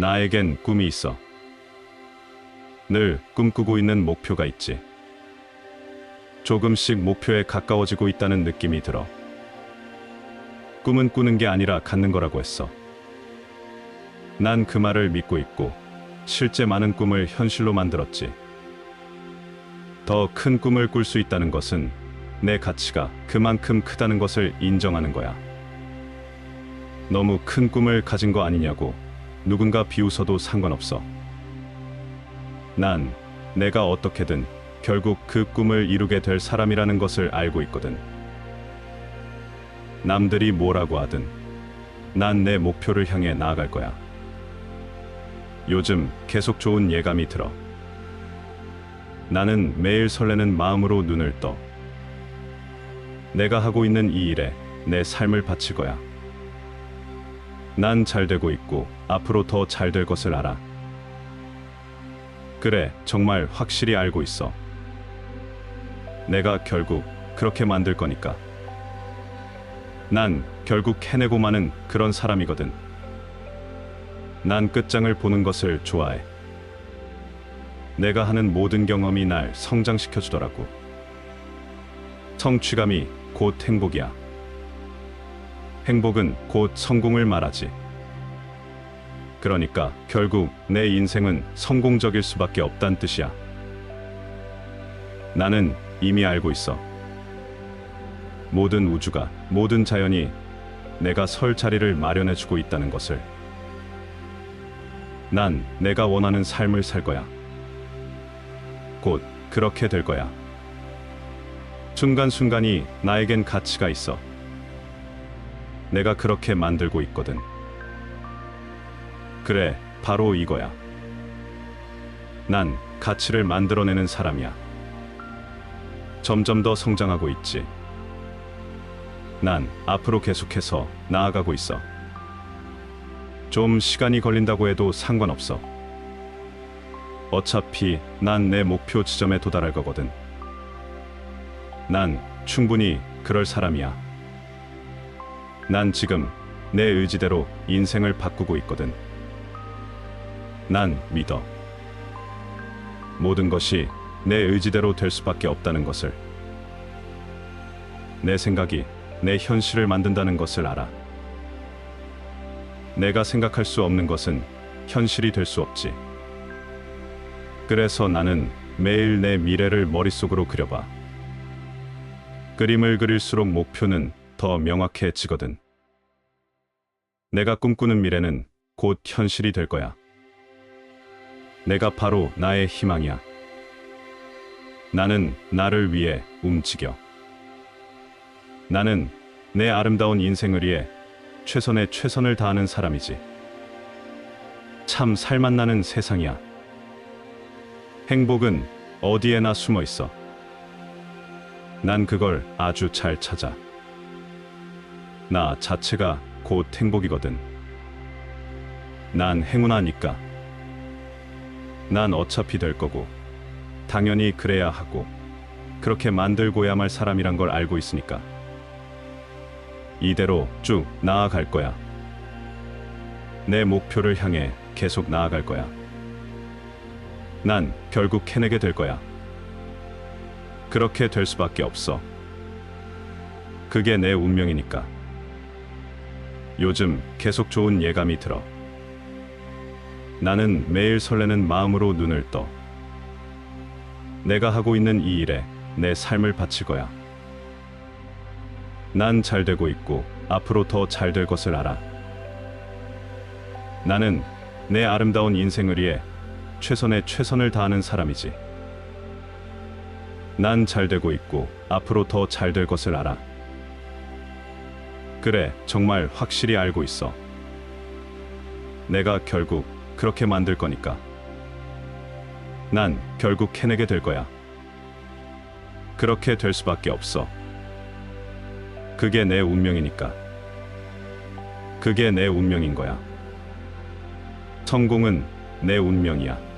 나에겐 꿈이 있어. 늘 꿈꾸고 있는 목표가 있지. 조금씩 목표에 가까워지고 있다는 느낌이 들어. 꿈은 꾸는 게 아니라 갖는 거라고 했어. 난 그 말을 믿고 있고, 실제 많은 꿈을 현실로 만들었지. 더 큰 꿈을 꿀 수 있다는 것은 내 가치가 그만큼 크다는 것을 인정하는 거야. 너무 큰 꿈을 가진 거 아니냐고 누군가 비웃어도 상관없어. 난 내가 어떻게든 결국 그 꿈을 이루게 될 사람이라는 것을 알고 있거든. 남들이 뭐라고 하든 난 내 목표를 향해 나아갈 거야. 요즘 계속 좋은 예감이 들어. 나는 매일 설레는 마음으로 눈을 떠. 내가 하고 있는 이 일에 내 삶을 바칠 거야. 난 잘 되고 있고 앞으로 더 잘 될 것을 알아. 그래, 정말 확실히 알고 있어. 내가 결국 그렇게 만들 거니까. 난 결국 해내고 마는 그런 사람이거든. 난 끝장을 보는 것을 좋아해. 내가 하는 모든 경험이 날 성장시켜 주더라고. 성취감이 곧 행복이야. 행복은 곧 성공을 말하지. 그러니까 결국 내 인생은 성공적일 수밖에 없단 뜻이야. 나는 이미 알고 있어. 모든 우주가, 모든 자연이 내가 설 자리를 마련해 주고 있다는 것을. 난 내가 원하는 삶을 살 거야. 곧 그렇게 될 거야. 순간순간이 나에겐 가치가 있어. 내가 그렇게 만들고 있거든. 그래, 바로 이거야. 난 가치를 만들어내는 사람이야. 점점 더 성장하고 있지. 난 앞으로 계속해서 나아가고 있어. 좀 시간이 걸린다고 해도 상관없어. 어차피 난 내 목표 지점에 도달할 거거든. 난 충분히 그럴 사람이야. 난 지금 내 의지대로 인생을 바꾸고 있거든. 난 믿어. 모든 것이 내 의지대로 될 수밖에 없다는 것을. 내 생각이 내 현실을 만든다는 것을 알아. 내가 생각할 수 없는 것은 현실이 될 수 없지. 그래서 나는 매일 내 미래를 머릿속으로 그려봐. 그림을 그릴수록 목표는 더 명확해지거든. 내가 꿈꾸는 미래는 곧 현실이 될 거야. 내가 바로 나의 희망이야. 나는 나를 위해 움직여. 나는 내 아름다운 인생을 위해 최선의 최선을 다하는 사람이지. 참 살맛나는 세상이야. 행복은 어디에나 숨어 있어. 난 그걸 아주 잘 찾아. 나 자체가 곧 행복이거든. 난 행운하니까. 난 어차피 될 거고, 당연히 그래야 하고, 그렇게 만들고야 말 사람이란 걸 알고 있으니까. 이대로 쭉 나아갈 거야. 내 목표를 향해 계속 나아갈 거야. 난 결국 해내게 될 거야. 그렇게 될 수밖에 없어. 그게 내 운명이니까. 요즘 계속 좋은 예감이 들어. 나는 매일 설레는 마음으로 눈을 떠. 내가 하고 있는 이 일에 내 삶을 바칠 거야. 난 잘 되고 있고 앞으로 더 잘 될 것을 알아. 나는 내 아름다운 인생을 위해 최선의 최선을 다하는 사람이지. 난 잘 되고 있고 앞으로 더 잘 될 것을 알아. 그래, 정말 확실히 알고 있어. 내가 결국 그렇게 만들 거니까. 난 결국 해내게 될 거야. 그렇게 될 수밖에 없어. 그게 내 운명이니까. 그게 내 운명인 거야. 성공은 내 운명이야.